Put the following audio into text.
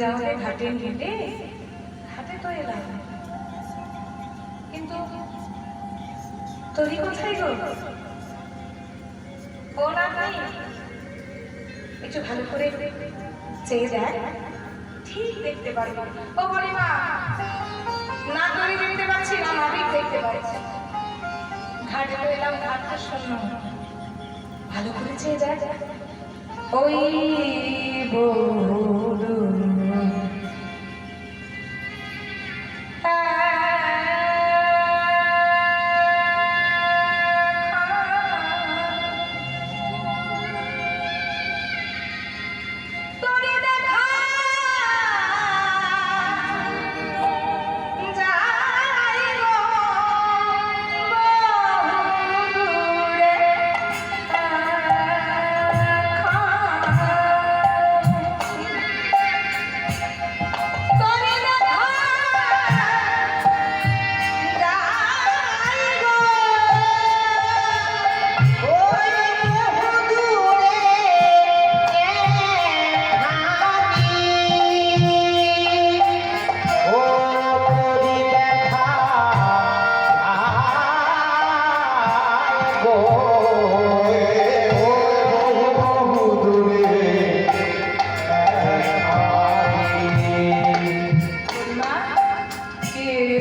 যাওয়াতে ঘাটে নেটে ঘাটে তো এলাম। কিন্তু তরি কোথায় গো? ও না একটু ভালো করে চেয়ে দেখ। ঠিক দেখতে ও মা না তরি দেখতে পাচ্ছি, না দেখতে পাচ্ছি। ঘাটে এলাম ঘাটটা শূন্য। ভালো করে চেয়ে দেখ। ওই বধূ